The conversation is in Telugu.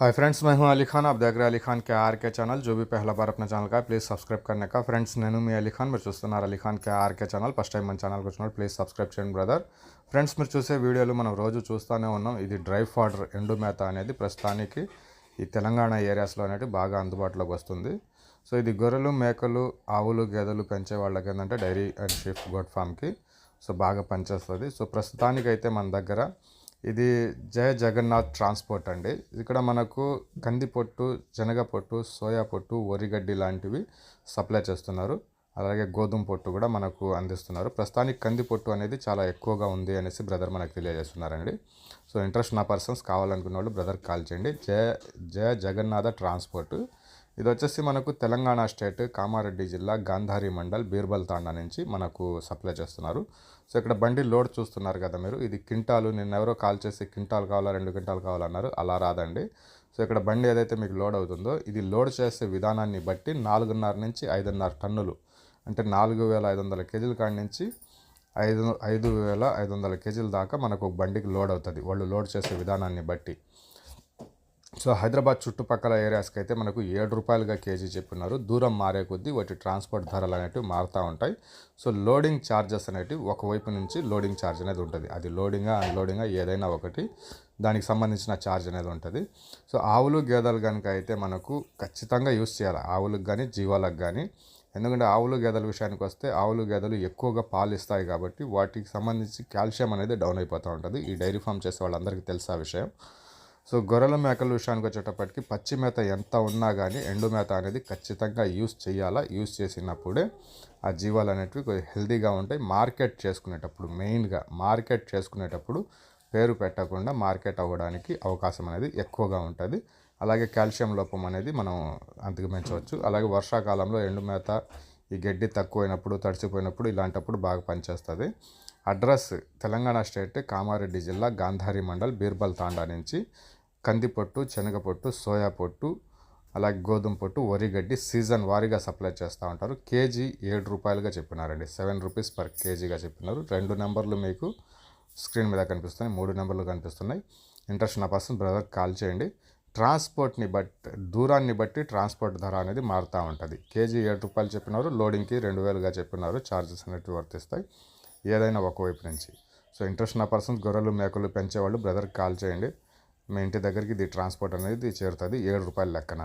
हाय फ्रेंड्स मैं हूं अली खान आप देख रहे हैं अली खान के आर के ఛానల్ जो भी पहला बार अपना ఛానల్ का ప్లీజ్ సబ్స్క్రైబ్ करने का ఫ్రెండ్స్ నేను మీ అలీ ఖాన్ మీరు చూస్తున్నారు Ali Khan K RK channel first time మన ఛానల్కి వచ్చినప్పుడు ప్లీజ్ సబ్స్క్రైబ్ చేయండి బ్రదర్ ఫ్రెండ్స్ మీరు చూసే వీడియోలు మనం రోజు చూస్తూనే ఉన్నాం ఇది డ్రై ఫాడర్ ఎండు మేత అనేది ప్రస్తుతానికి ఈ తెలంగాణ ఏరియాస్లో అనేది బాగా అందుబాటులోకి వస్తుంది సో ఇది గొర్రెలు మేకలు ఆవులు గేదెలు పెంచే వాళ్ళకి ఏంటంటే డైరీ అండ్ షిఫ్ గోడ్ ఫామ్కి సో బాగా పనిచేస్తుంది సో ప్రస్తుతానికైతే మన దగ్గర ఇది జయ జగన్నాథ్ ట్రాన్స్పోర్ట్ అండి. ఇక్కడ మనకు కంది పొట్టు శనగ పొట్టు సోయా పొట్టు వరిగడ్డి లాంటివి సప్లై చేస్తున్నారు. అలాగే గోధుమ పొట్టు కూడా మనకు అందిస్తున్నారు. ప్రస్తుతానికి కంది పొట్టు అనేది చాలా ఎక్కువగా ఉంది అనేసి బ్రదర్ మనకు తెలియజేస్తున్నారండి. సో ఇంట్రెస్ట్ ఉన్న పర్సన్స్ కావాలనుకున్న వాళ్ళు బ్రదర్ కాల్ చేయండి. జయ జయ జగన్నాథ ట్రాన్స్పోర్ట్. ఇది వచ్చేసి మనకు తెలంగాణ స్టేట్ కామారెడ్డి జిల్లా గాంధారి మండల్ బీర్బల్ తాండా నుంచి మనకు సప్లై చేస్తున్నారు. సో ఇక్కడ బండి లోడ్ చూస్తున్నారు కదా మీరు. ఇది కింటాలు నిన్న ఎవరో కాల్ చేసి కింటాలు కావాలా రెండు కింటాలు కావాలన్నారు అలా రాదండి. సో ఇక్కడ బండి ఏదైతే మీకు లోడ్ అవుతుందో ఇది లోడ్ చేసే విధానాన్ని బట్టి నాలుగున్నర నుంచి ఐదున్నర టన్నులు అంటే నాలుగు వేల ఐదు వందల కేజీల కాడి నుంచి ఐదు ఐదు వేల ఐదు వందల కేజీల దాకా మనకు బండికి లోడ్ అవుతుంది. వాళ్ళు లోడ్ చేసే విధానాన్ని బట్టి. సో హైదరాబాద్ చుట్టుపక్కల ఏరియాస్కి అయితే మనకు ఏడు రూపాయలుగా కేజీ చెప్పినారు. దూరం మారే కొద్దీ వాటి ట్రాన్స్పోర్ట్ ధరలు అనేవి మారుతూ ఉంటాయి. సో లోడింగ్ ఛార్జెస్ అనేటివి ఒకవైపు నుంచి లోడింగ్ ఛార్జ్ అనేది ఉంటుంది. అది లోడింగా అన్లోడింగా ఏదైనా ఒకటి దానికి సంబంధించిన ఛార్జ్ అనేది ఉంటుంది. సో ఆవులు గేదెలు కనుక అయితే మనకు ఖచ్చితంగా యూస్ చేయాలి. ఆవులకు కానీ జీవాలకు కానీ ఎందుకంటే ఆవులు గేదెల విషయానికి వస్తే ఆవులు గేదెలు ఎక్కువగా పాలు ఇస్తాయి కాబట్టి వాటికి సంబంధించి కాల్షియం అనేది డౌన్ అయిపోతూ ఉంటుంది. ఈ డైరీ ఫామ్ చేసే వాళ్ళందరికీ తెలుసు ఆ విషయం? సో గొర్రెల మేకల విషయానికి వచ్చేటప్పటికి పచ్చి మేత ఎంత ఉన్నా కానీ ఎండు మేత అనేది ఖచ్చితంగా యూస్ చేయాలా? యూస్ చేసినప్పుడే ఆ జీవాలు అనేటివి హెల్దీగా ఉంటాయి. మార్కెట్ చేసుకునేటప్పుడు మెయిన్గా మార్కెట్ చేసుకునేటప్పుడు పేరు పెట్టకుండా మార్కెట్ అవ్వడానికి అవకాశం అనేది ఎక్కువగా ఉంటుంది. అలాగే కాల్షియం లోపం అనేది మనం అంతిగమించవచ్చు అలాగే వర్షాకాలంలో ఎండు మేత ఈ గడ్డి తక్కువైనప్పుడు తడిచిపోయినప్పుడు ఇలాంటప్పుడు బాగా పనిచేస్తుంది. అడ్రస్ తెలంగాణ స్టేట్ కామారెడ్డి జిల్లా గాంధారి మండల్ బీర్బల్ తాండా నుంచి. కందిపొట్టు శనగపొట్టు సోయా పొట్టు అలాగే గోధుమ పొట్టు వరిగడ్డి సీజన్ వారీగా సప్లై చేస్తూ ఉంటారు. కేజీ ఏడు రూపాయలుగా చెప్పినారండి. సెవెన్ రూపీస్ పర్ కేజీగా చెప్పినారు. రెండు నెంబర్లు మీకు స్క్రీన్ మీద కనిపిస్తున్నాయి. మూడు నెంబర్లు కనిపిస్తున్నాయి. ఇంట్రెస్ట్ ఉన్న పర్సన్ బ్రదర్ కాల్ చేయండి. ట్రాన్స్పోర్ట్ని బట్టి దూరాన్ని బట్టి ట్రాన్స్పోర్ట్ ధర అనేది మారుతూ ఉంటుంది. కేజీ ఏడు రూపాయలు చెప్పినారు. లోడింగ్కి రెండు వేలుగా చెప్పినారు. ఛార్జెస్ అనేవి వర్తిస్తాయి. ఏదైనా ఒకవైపు నుంచి. సో ఇంట్రెస్ట్ ఉన్న పర్సన్స్ గొర్రెలు మేకలు పెంచేవాళ్ళు బ్రదర్కి కాల్ చేయండి. మీ ఇంటి దగ్గరికి ఇది ట్రాన్స్పోర్ట్ అనేది చేరుతుంది. ఏడు రూపాయల లెక్కన.